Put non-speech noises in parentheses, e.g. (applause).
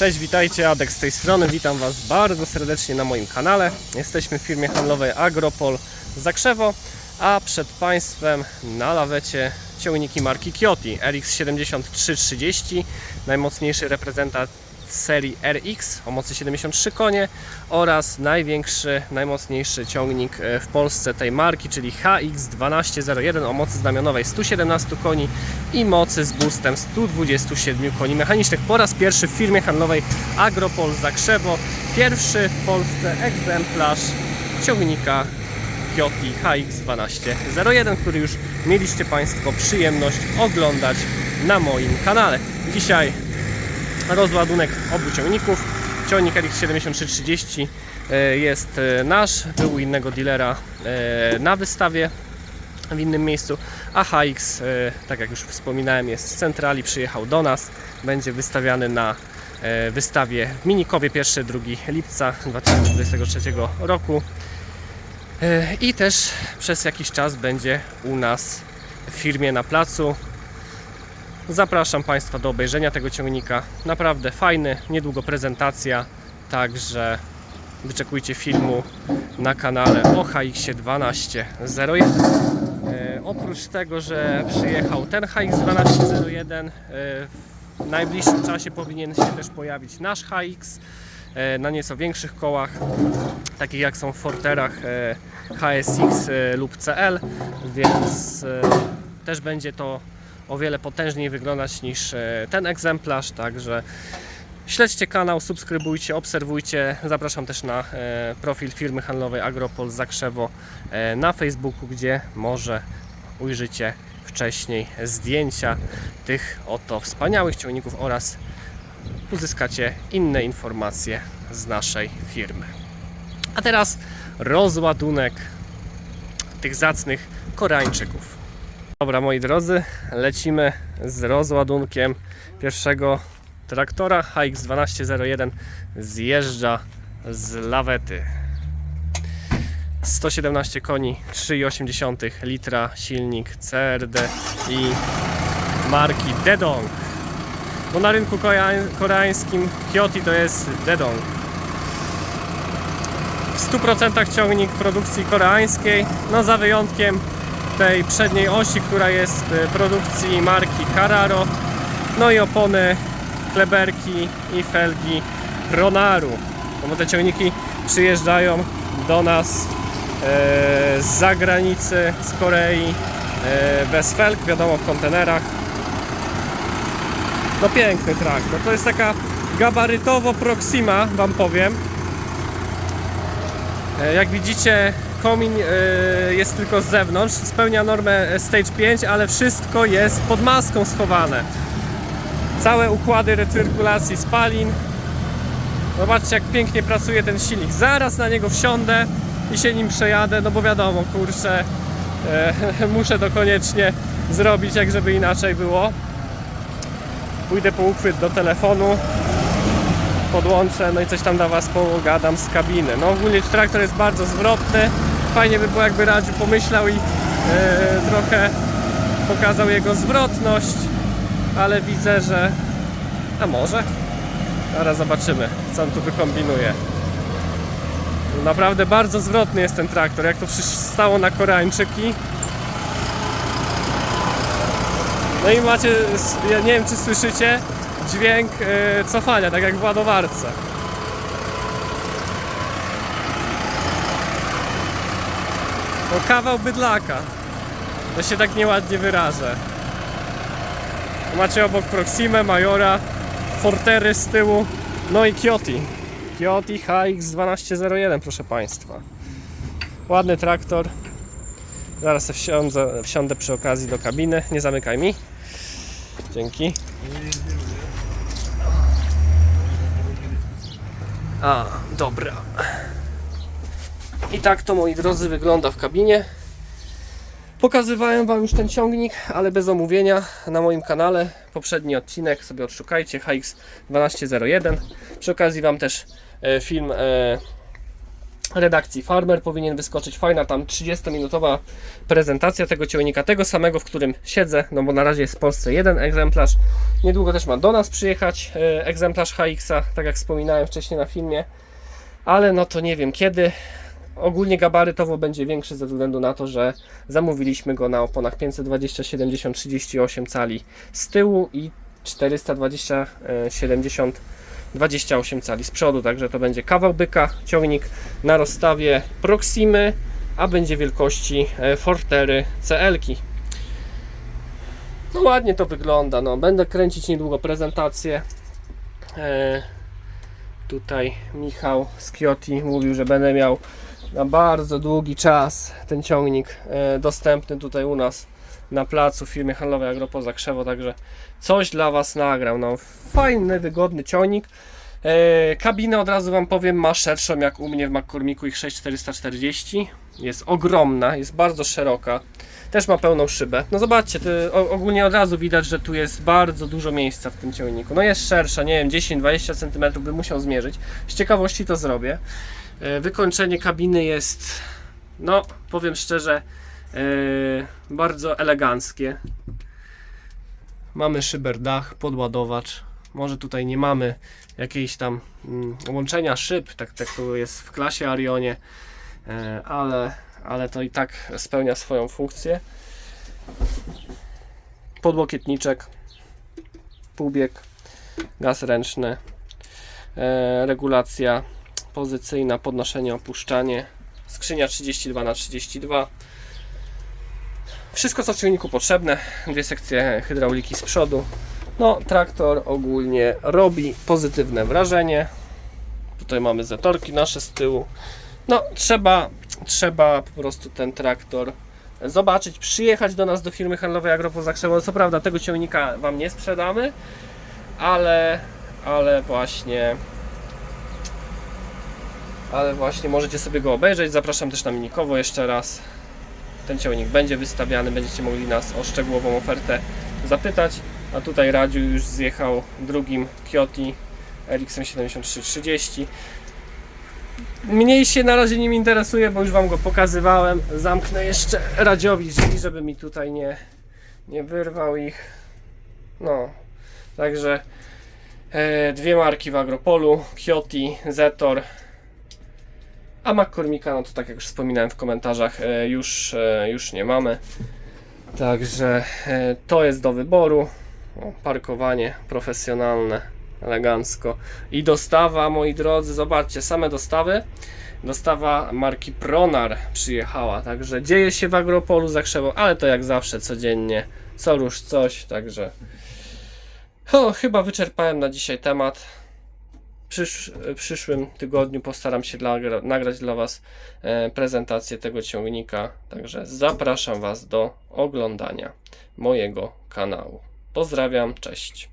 Cześć, witajcie, Adek z tej strony. Witam Was bardzo serdecznie na moim kanale. Jesteśmy w firmie handlowej Agropol Zakrzewo, a przed Państwem na lawecie ciągniki marki Kioti RX7330, najmocniejszy reprezentant serii RX o mocy 73 konie oraz największy, najmocniejszy ciągnik e, w Polsce tej marki, czyli HX1201 o mocy znamionowej 117 koni i mocy z boostem 127 koni mechanicznych. Po raz pierwszy w firmie handlowej Agropol Zakrzewo, pierwszy w Polsce egzemplarz ciągnika Kioti HX1201, który już mieliście Państwo przyjemność oglądać na moim kanale. Dzisiaj rozładunek obu ciągników. Ciągnik RX7330 e, jest e, nasz, był u innego dealera e, na wystawie w innym miejscu, a HX, tak jak już wspominałem, jest z centrali, przyjechał do nas, będzie wystawiany na wystawie w Minikowie 1-2 lipca 2023 roku i też przez jakiś czas będzie u nas w firmie na placu. Zapraszam Państwa do obejrzenia tego ciągnika. Naprawdę fajny, niedługo prezentacja, także wyczekujcie filmu na kanale o HX1201. E, oprócz tego, że przyjechał ten HX1201, e, w najbliższym czasie powinien się też pojawić nasz HX e, na nieco większych kołach, takich jak są w Forterach HSX lub CL, więc też będzie to o wiele potężniej wyglądać niż e, ten egzemplarz, także śledźcie kanał, subskrybujcie, obserwujcie. Zapraszam też na e, profil firmy handlowej Agropol Zakrzewo e, na Facebooku, gdzie może ujrzycie wcześniej zdjęcia tych oto wspaniałych ciągników oraz uzyskacie inne informacje z naszej firmy. A teraz rozładunek tych zacnych Koreańczyków. Dobra, moi drodzy, lecimy z rozładunkiem pierwszego traktora HX1201 zjeżdża z lawety. 117 koni, 3,8 litra silnik CRD i marki Dedong. Bo na rynku korea- koreańskim Kioti to jest Dedong. W 100% ciągnik produkcji koreańskiej, no za wyjątkiem tej przedniej osi, która jest produkcji marki Carraro, no i opony, kleberki i felgi Pronaru. No bo te ciągniki przyjeżdżają do nas e, z zagranicy, z Korei, e, bez felg, wiadomo w kontenerach. No piękny traktor. To jest taka gabarytowo Proxima, wam powiem. E, Jak widzicie, komin e, jest tylko z zewnątrz, spełnia normę Stage 5, ale wszystko jest pod maską schowane. Całe układy recyrkulacji spalin. Zobaczcie, jak pięknie pracuje ten silnik. Zaraz na niego wsiądę i się nim przejadę, no bo wiadomo, kurczę, e, (laughs) muszę to koniecznie zrobić, jak żeby inaczej było. Pójdę po uchwyt do telefonu, podłączę, no i coś tam dla Was pogadam z kabiny. No ogólnie traktor jest bardzo zwrotny. Fajnie by było jakby Radziu pomyślał i e, trochę pokazał jego zwrotność, ale widzę, że a może? Zaraz zobaczymy, co on tu wykombinuje. Naprawdę bardzo zwrotny jest ten traktor, jak to stało na Koreańczyki. No i macie, ja nie wiem czy słyszycie, dźwięk e, cofania, tak jak w ładowarce. No kawał bydlaka. To się tak nieładnie wyrażę. Macie obok Proximę, Majora, Fortery z tyłu, no i Kioti. Kioti HX1201, proszę Państwa. Ładny traktor. Zaraz wsiądę, wsiądę przy okazji do kabiny. Nie zamykaj mi. Dzięki. A, dobra. I tak to moi drodzy wygląda w kabinie. Pokazywałem Wam już ten ciągnik, ale bez omówienia na moim kanale. Poprzedni odcinek sobie odszukajcie HX1201. Przy okazji Wam też e, film e, redakcji Farmer powinien wyskoczyć fajna tam 30-minutowa prezentacja tego ciągnika, tego samego, w którym siedzę, no bo na razie jest w Polsce jeden egzemplarz. Niedługo też ma do nas przyjechać e, egzemplarz HX-a, tak jak wspominałem wcześniej na filmie, ale no to nie wiem kiedy. Ogólnie gabarytowo będzie większy ze względu na to, że zamówiliśmy go na oponach 520 70 38 cali z tyłu i 420 e, 70 28 cali z przodu, także to będzie kawał byka, ciągnik na rozstawie Proximy, a będzie wielkości e, Fortery CL-ki. No ładnie to wygląda, no będę kręcić niedługo prezentację. E, tutaj Michał z Kioti mówił, że będę miał na bardzo długi czas ten ciągnik e, dostępny tutaj u nas na placu w firmie handlowej Agropo Zakrzewo, także coś dla Was nagrał. No, fajny, wygodny ciągnik. E, kabinę od razu Wam powiem ma szerszą jak u mnie w McCormicku ich 6440. Jest ogromna, jest bardzo szeroka. Też ma pełną szybę. No zobaczcie, ogólnie od razu widać, że tu jest bardzo dużo miejsca w tym ciągniku. No jest szersza, nie wiem, 10-20 cm bym musiał zmierzyć. Z ciekawości to zrobię. E, Wykończenie kabiny jest, no powiem szczerze, e, bardzo eleganckie. Mamy szyberdach, podładowacz. Może tutaj nie mamy jakiejś tam mm, łączenia szyb, tak, tak to jest w klasie Arionie, e, ale, ale to i tak spełnia swoją funkcję. Podłokietniczek, półbieg, gaz ręczny, regulacja pozycyjna, podnoszenie, opuszczanie, skrzynia 32 na 32 wszystko co w ciągniku potrzebne, dwie sekcje hydrauliki z przodu. No, traktor ogólnie robi pozytywne wrażenie. Tutaj mamy zatorki nasze z tyłu. No, trzeba, trzeba po prostu ten traktor zobaczyć, przyjechać do nas do firmy handlowej Agropo Zakrzewo. Co prawda tego ciągnika Wam nie sprzedamy, ale, ale właśnie ale właśnie możecie sobie go obejrzeć. Zapraszam też na Minikowo jeszcze raz. Ten ciągnik będzie wystawiany, będziecie mogli nas o szczegółową ofertę zapytać. A tutaj Radziu już zjechał drugim Kioti RX 7330. Mniej się na razie nim interesuje, bo już Wam go pokazywałem. Zamknę jeszcze Radziowi drzwi, żeby mi tutaj nie, nie wyrwał ich. No, także e, dwie marki w Agropolu, Kioti, Zetor. A McCormicka, no to tak jak już wspominałem w komentarzach, e, już, e, już nie mamy. Także e, to jest do wyboru. O, parkowanie profesjonalne, elegancko. I dostawa, moi drodzy, zobaczcie, same dostawy. Dostawa marki Pronar przyjechała, także dzieje się w Agropolu Zakrzewo, ale to jak zawsze codziennie, co rusz coś, także o, chyba wyczerpałem na dzisiaj temat. Przysz, przyszłym tygodniu postaram się dla, nagrać dla Was e, prezentację tego ciągnika, także zapraszam Was do oglądania mojego kanału. Pozdrawiam, cześć.